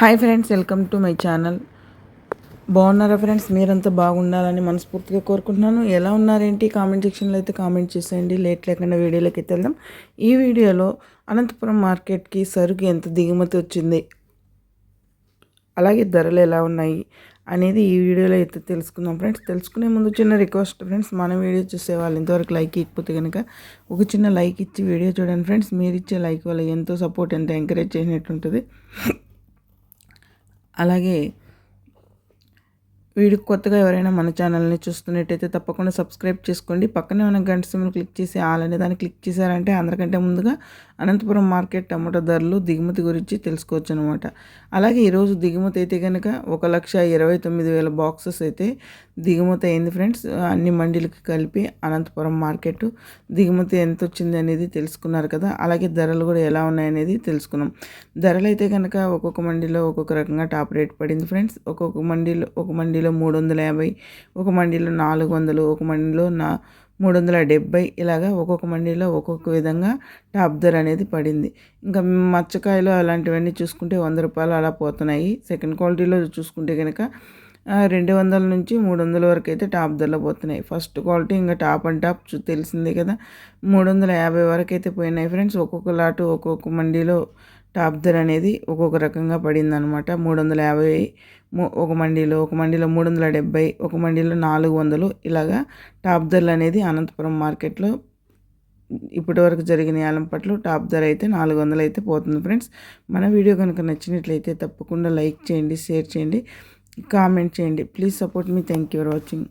Hi friends welcome to my channel. బాగున్నారా friends? మీరంతా బాగుండాలని మనస్ఫూర్తిగా కోరుకుంటున్నాను. ఎలా ఉన్నారేంటి? కామెంట్ సెక్షన్లో అయితే కామెంట్ చేసేయండి. లేట్ లేకుండా వీడియోలోకి అయితే వెళ్దాం. ఈ వీడియోలో అనంతపురం మార్కెట్కి సరుకు ఎంత దిగుమతి వచ్చింది అలాగే ధరలు ఎలా ఉన్నాయి అనేది ఈ వీడియోలో అయితే తెలుసుకుందాం ఫ్రెండ్స్. తెలుసుకునే ముందు చిన్న రిక్వెస్ట్ ఫ్రెండ్స్ మన వీడియో చూసే వాళ్ళు ఇంతవరకు లైక్ ఇకపోతే కనుక ఒక చిన్న లైక్ ఇచ్చి వీడియో చూడండి ఫ్రెండ్స్. మీరు ఇచ్చే లైక్ వల్ల ఎంతో సపోర్ట్ ఎంతో ఎంకరేజ్ చేసినట్టు ఉంటుంది. అలాగే వీడికి కొత్తగా ఎవరైనా మన ఛానల్ని చూస్తున్నట్టయితే తప్పకుండా సబ్స్క్రైబ్ చేసుకోండి. పక్కనే ఉన్న గంట సిమ్లు క్లిక్ చేసి ఆల్ అనే దాన్ని క్లిక్ చేశారంటే అందరికంటే ముందుగా అనంతపురం మార్కెట్ టమాటో ధరలు దిగుమతి గురించి తెలుసుకోవచ్చు అనమాట అలాగే ఈరోజు దిగుమతి అయితే కనుక ఒక లక్ష ఇరవై తొమ్మిది వేల బాక్సెస్ అయితే దిగుమతి అయింది ఫ్రెండ్స్. అన్ని మండీలకి కలిపి అనంతపురం మార్కెట్ దిగుమతి ఎంత వచ్చింది అనేది తెలుసుకున్నారు కదా. అలాగే ధరలు కూడా ఎలా ఉన్నాయనేది తెలుసుకున్నాం. ధరలు అయితే కనుక ఒక్కొక్క మండీలో ఒక్కొక్క రకంగా టాప్ రేట్ పడింది ఫ్రెండ్స్. ఒక్కొక్క మండీలో ఒక మండీలో మూడు వందల యాభై ఒక మండీలో నాలుగు వందలు ఒక మండీలో నా మూడు వందల డెబ్బై ఇలాగా ఒక్కొక్క మండీలో ఒక్కొక్క విధంగా టాప్ ధర అనేది పడింది. ఇంకా మచ్చకాయలు అలాంటివన్నీ చూసుకుంటే వంద రూపాయలు అలా పోతున్నాయి. సెకండ్ క్వాలిటీలో చూసుకుంటే కనుక రెండు వందల నుంచి మూడు వందల వరకు అయితే టాప్ ధరలో పోతున్నాయి. ఫస్ట్ క్వాలిటీ ఇంకా టాప్ అండ్ టాప్ తెలిసిందే కదా. మూడు వందల యాభై వరకు అయితే పోయినాయి ఫ్రెండ్స్. ఒక్కొక్క లాటు ఒక్కొక్క మండీలో టాప్ ధర అనేది ఒక్కొక్క రకంగా పడింది అనమాట మూడు వందల యాభై ఒక మండీలో ఒక మండీలో మూడు వందల డెబ్బై ఒక మండీలో నాలుగు వందలు. ఇలాగా టాప్ ధరలు అనేది అనంతపురం మార్కెట్లో ఇప్పటి వరకు జరిగిన యాలంపట్లు టాప్ ధర అయితే నాలుగు వందలు అయితే పోతుంది ఫ్రెండ్స్. మన వీడియో కనుక నచ్చినట్లయితే తప్పకుండా లైక్ చేయండి షేర్ చేయండి కామెంట్ చేయండి. Please support me. Thank you for watching.